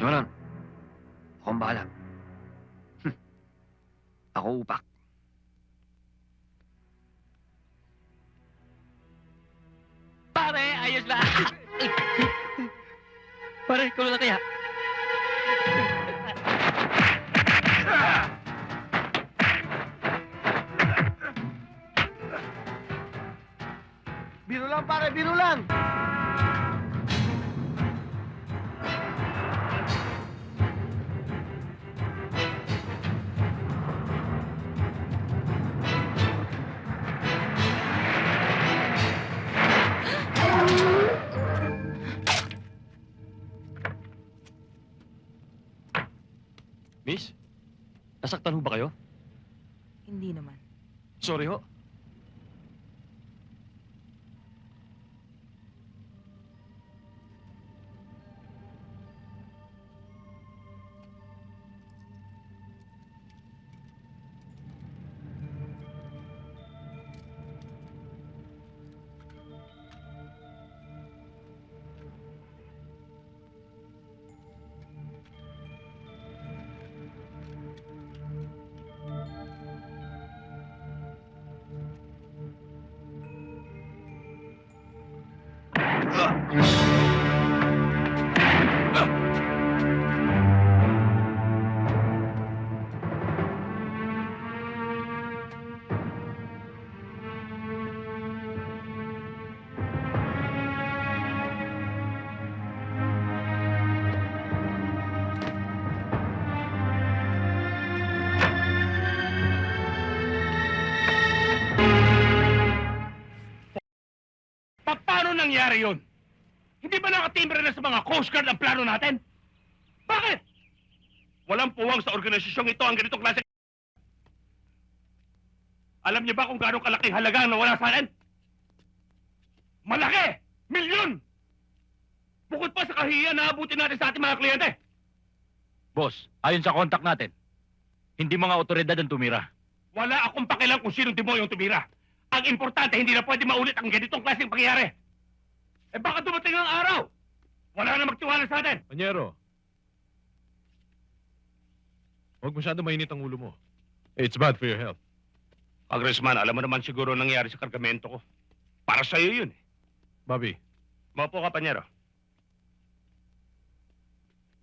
Jonan, ako ang bahala. Hmm. Ako upak. Pare, ayos ba? Pare, ikaw na kaya? Biro lang pare, biro lang! Nasaktan ho ba kayo? Hindi naman. Sorry ho. Paano nangyari yun? Hindi ba nakatimbre na sa mga Coast Guard ang plano natin? Bakit? Walang puwang sa organisasyong ito ang ganitong klase. Alam niyo ba kung gaano kalaking halaga ang nawala sa akin? Malaki! Milyon! Bukod pa sa kahihiyan na abutin natin sa ating mga kliyente. Boss, ayon sa contact natin, hindi mga otoridad ang tumira. Wala akong pakialam kung sinong timo yung tumira. Ang importante, hindi na pwede maulit ang ganitong klaseng pangyayari. Eh baka dumating ang araw. Wala na magtiwala sa atin. Panyero. Huwag masyado mainit ang ulo mo. It's bad for your health. Congressman, alam mo naman siguro ang nangyari sa kargamento ko. Para sa'yo yun eh. Bobby, Maupo ka, panyero.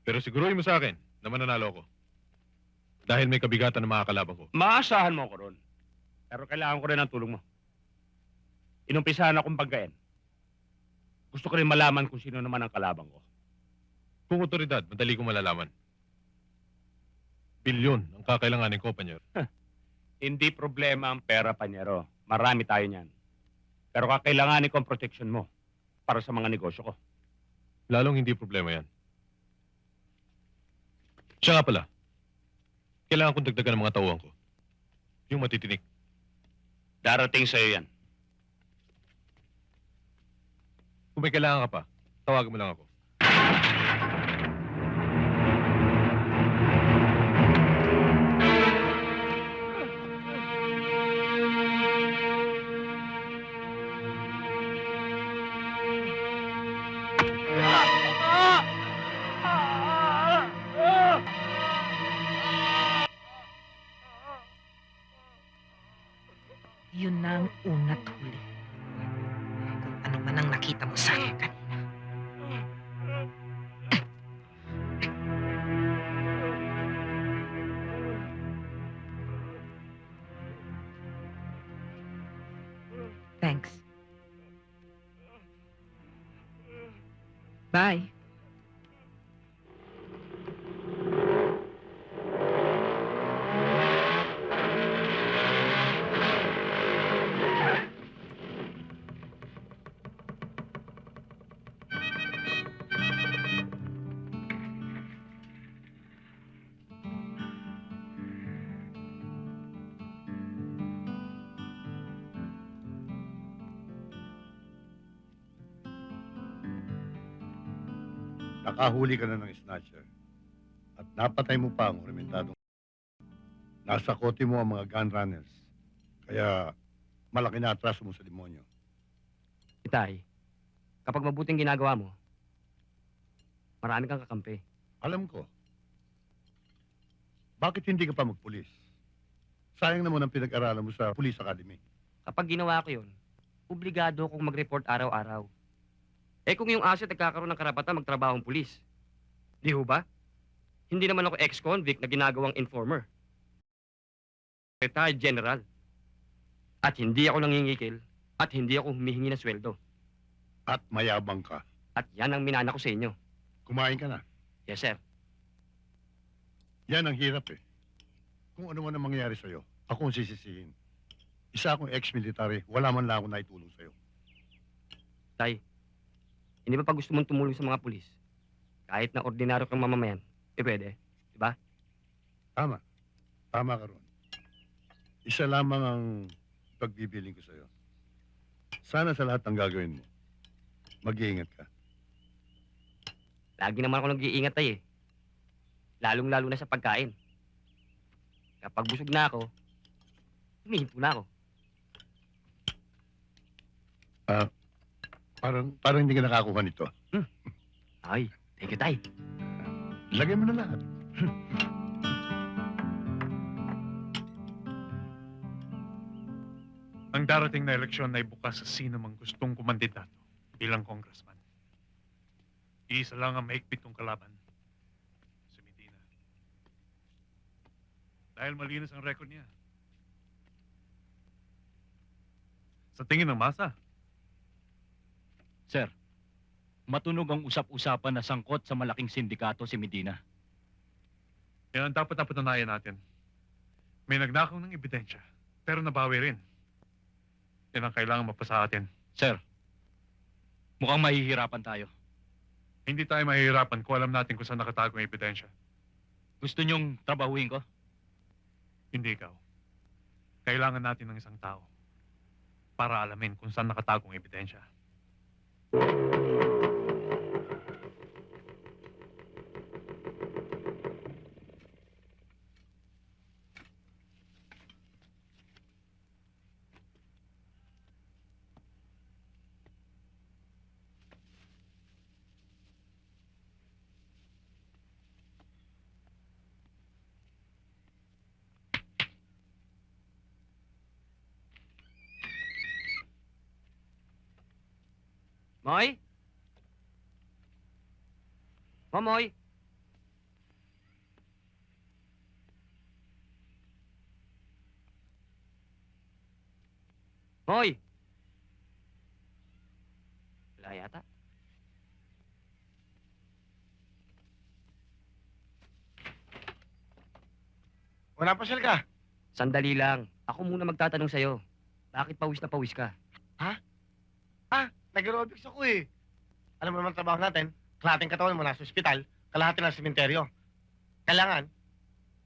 pero siguruhin mo sa akin na mananalo ko. Dahil may kabigatan ng mga kalaban ko. Maasahan mo ko ron. Pero kailangan ko rin ng tulong mo. Inumpisahan akong pagkain. Gusto ko rin malaman kung sino naman ang kalabang ko. Kung otoridad, madali kong malalaman. Bilyon ang kakailanganin ko, Panyero. Hindi problema ang pera, panyero. Marami tayo niyan. Pero kakailanganin ko ang protection mo para sa mga negosyo ko. Lalong hindi problema yan. Siya nga pala. Kailangan kong dagdagan ng mga tauhan ko. Yung matitinik. Darating sa'yo yan. Kung may kailangan ka pa, tawagan mo lang ako. Yun na ang una't huli. Ano man ang nakita mo sa akin nakahuli ka na ng snatcher at napatay mo pa ang orimentadong nasa kote mo ang mga gun runners. Kaya malaki na atraso mo sa demonyo. Itay, kapag mabuting ginagawa mo, marami kang kakampi. Alam ko. Bakit hindi ka pa magpulis? Sayang naman ang pinag-aralan mo sa Police Academy. Kapag ginawa ko yun, obligado akong mag-report araw-araw. Eh kung yung asset nagkakaroon ng karapatan magtrabahong pulis. Di ho ba? Hindi naman ako ex-convict na ginagawang informer. Retired general. At hindi ako nangingikil at hindi ako humihingi ng sweldo. At mayabang ka. At yan ang minana ko sa inyo. Kumain ka na. Yes, sir. Yan ang hirap eh. Kung ano man ang mangyayari sa'yo, ako ang sisisihin. Isa akong ex-military, wala man lang ako naitulong sa'yo. Tay, hindi ba pa gusto mong tumulong sa mga pulis? Kahit na ordinaryo kang mamamayan, eh pwede. Tama. Tama ka ron. Isa lamang ang pagbibiling ko sa'yo. Sana sa lahat ng gagawin mo, mag-iingat ka. Lagi naman ako nag-iingat tay eh. Lalong-lalo na sa pagkain. Kapag busog na ako, humihinto na ako. Parang, parang hindi ka nakakuha nito. Ay, thank you tay. Lagay mo na lahat. Ang darating na eleksyon ay bukas sa sino mang gustong kumandidato bilang congressman. Iisa lang ang mahigpit kong kalaban. Si Medina. Dahil malinis ang record niya. Sa tingin ng masa, Sir, matunog ang usap-usapan na sangkot sa malaking sindikato si Medina. yan ang dapat na patunayan natin. May nagnakaw ng ebidensya, pero nabawi rin. Yan ang kailangan mapasa atin. Sir, mukhang mahihirapan tayo. Hindi tayo mahihirapan kung alam natin kung saan nakatago ang ebidensya. Gusto niyong trabahuin ko? Hindi ikaw. Kailangan natin ng isang tao para alamin kung saan nakatagong ebidensya. Thank you. Moy? Mamoy? Moy? Wala yata. Wala pa ka. Sandali lang. Ako muna magtatanong sa'yo. Bakit pawis na pawis ka? Nag-aerobics ako eh. Alam mo naman trabaho natin, kalahating katawan mo nasa ospital, kalahati nasa sementeryo. Kailangan,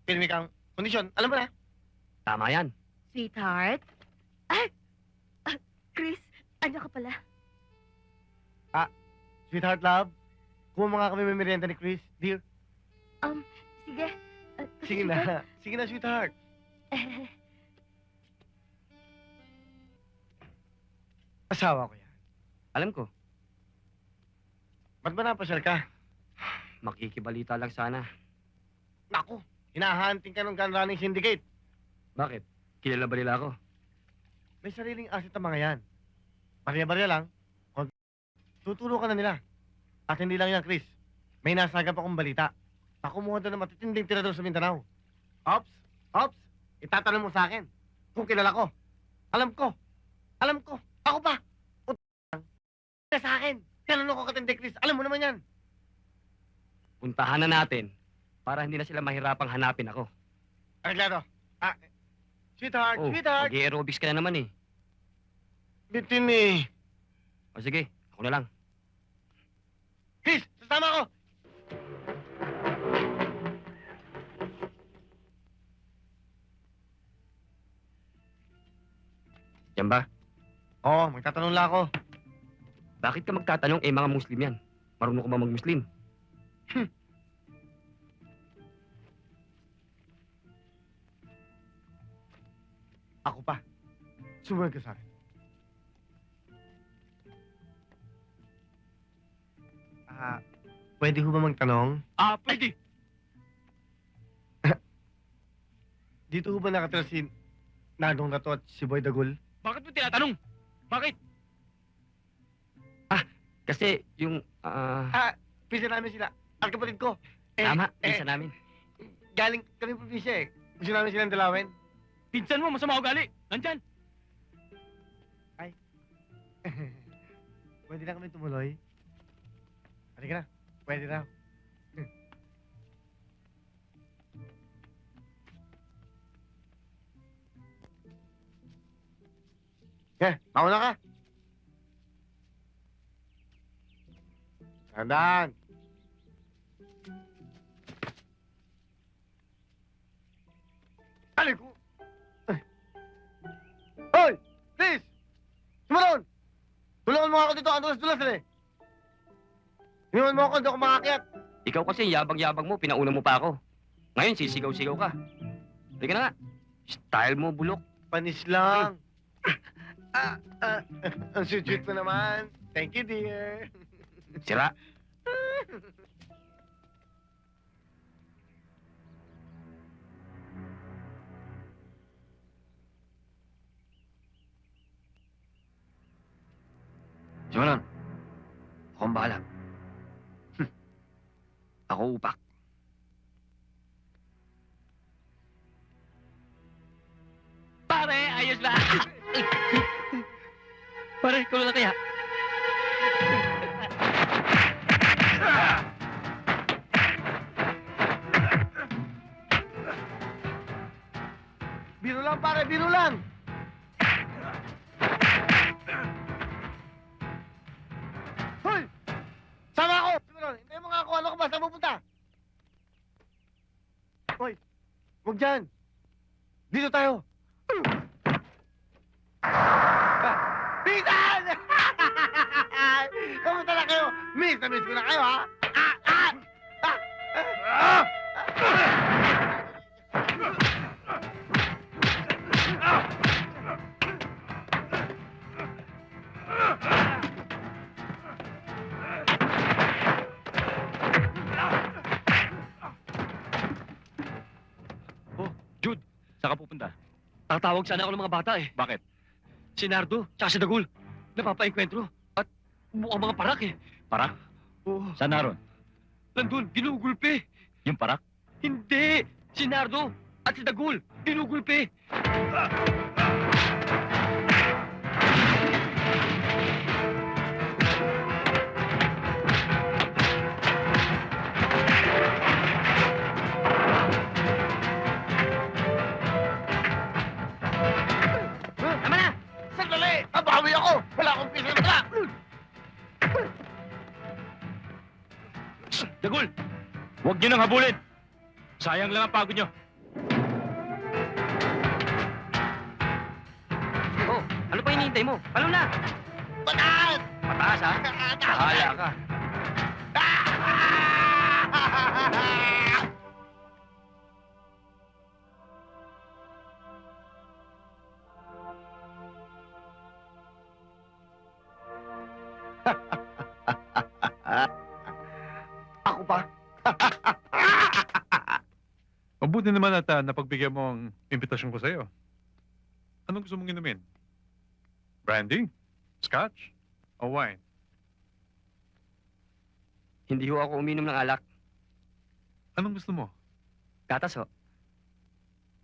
pirmi kang kondisyon. Alam mo na, Tama yan. Sweetheart? Ay! Ah, Chris, ano ka pala? sweetheart love, kumuha nga kami may merienda ni Chris, dear. Sige. Ah, Sige na, sige na sweetheart. Asawa ko yan. Alam ko, Ba't ba napasyal ka? makikibalita lang sana. Naku, hinahanting ka ng gun running syndicate. Bakit? Kilala ba nila ako? May sariling asset ang mga yan. Barya-barya lang, kung tuturo ka na nila. At hindi lang yan, Chris. May nasagap akong balita. Nakumuha doon ng matitinding tirador sa Mindanao. Ops, ops, itatanong mo sa akin kung kilala ko. Alam ko, alam ko, ako pa. Sa akin. Tinanong ko katindi, Chris. Alam mo naman yan. Puntahan na natin para hindi na sila mahirapang hanapin ako. Arreglado. Ah, sweetheart, Oh, sweetheart. mag-aerobics ka na naman eh. Bitin eh. O sige, ako na lang. Chris, sasama ko. Yan ba? Oo, magtatanong lang ako. Bakit ka magtatanong eh mga Muslim yan? Marunong ka ba mag-Muslim? Ako pa. Sumunod ka sa akin. Ah, pwede ho ba magtanong? Ah, pwede. Dito ho ba nakatira si Nadong Dato at si Boy Dagul? Bakit mo tinatanong? Bakit? Kasi yung, ah, Pisa namin sila. At kapatid ko. Eh, tama, eh, isa namin. galing kami probinsya eh. Gusto namin silang dalawin. Pinsan mo, masama ugali. Nandyan. Pwede na kami tumuloy. Halika na. Pwede na. Eh, mauna ka. Tandaan. Alay ko. Ay. Hoy! Please! Sumaron! Tulungan mo ako dito. Ang dulas-dulas eh. Iniwan mo ako, hindi ako makakyat. Ikaw kasi, yabang-yabang mo, pinauna mo pa ako. Ngayon, sisigaw-sigaw ka. Halika na nga. Style mo, bulok. Panis lang. ah, ah, ang sweet mo naman. Thank you, dear. Sira. Simulan. Ako ang bahala. Hmm. Ako upak. Pare, ayos na! Pare, ikaw na kaya? Biro lang, pare, biro lang. Hoy! Sama ako! Simulan, hintayin mo nga ako. Ano ka ba? Saan pupunta? Hoy! Huwag dyan. Dito tayo. Pinsan! Kamusta na kayo? Miss na miss ko na kayo, ha? Ka pupunta? Tatawag sana ako ng mga bata eh. Bakit? Si Nardo, tsaka si Dagul. Napapaenkwentro. At mukhang mga parak eh. Parak? Oo. Saan naroon? Nandun, ginugulpe. Yung parak? Hindi! Si Nardo at si Dagul, ginugulpe. Tama Huwag niyo nang habulin! Sayang lang ang pagod niyo. Oh, ano pa hinihintay mo? Ano na? Pataas! Mataas, ha? Bahala ka. Ako Mabuti naman at ah, napagbigyan mo ang imbitasyon ko sa iyo. Anong gusto mong inumin? Brandy? Scotch? O wine? Hindi ho ako uminom ng alak. Anong gusto mo? Gatas, ho.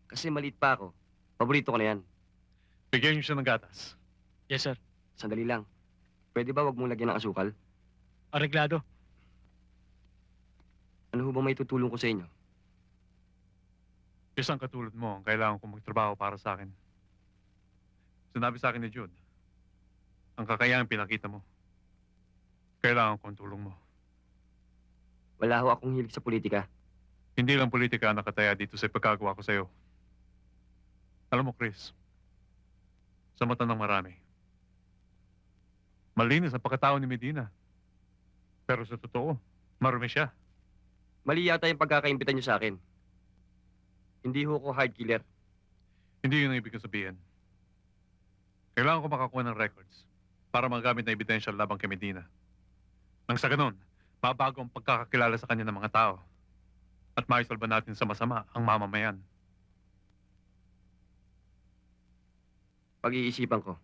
Kasi maliit pa ako. Paborito ko na yan. Bigyan niyo siya ng gatas. Yes, sir. Sandali lang. Pwede ba wag mong lagyan ng asukal? Areglado. Ano ho bang may tutulong ko sa inyo? Isang katulad mo ang kailangan kong magtrabaho para sa akin. Sinabi sa akin ni Jude, ang kakayahan pinakita mo. Kailangan ko ang tulong mo. Wala ho akong hilig sa politika. Hindi lang politika ang nakataya dito sa pagkagawa ko sa'yo. Alam mo, Chris, sa mata ng marami, malinis ang pagkatao ni Medina. Pero sa totoo, marumi siya. Mali yata yung pagkakaimbitan niyo sa akin. Hindi ho ako hard killer. Hindi yun ang ibig kong sabihin. Kailangan ko makakuha ng records para magamit na ebidensya labang kay Medina. Nang sa ganon, Babago ang pagkakakilala sa kanya ng mga tao. At maisolba natin sa masama ang mamamayan. Pag-iisipan ko.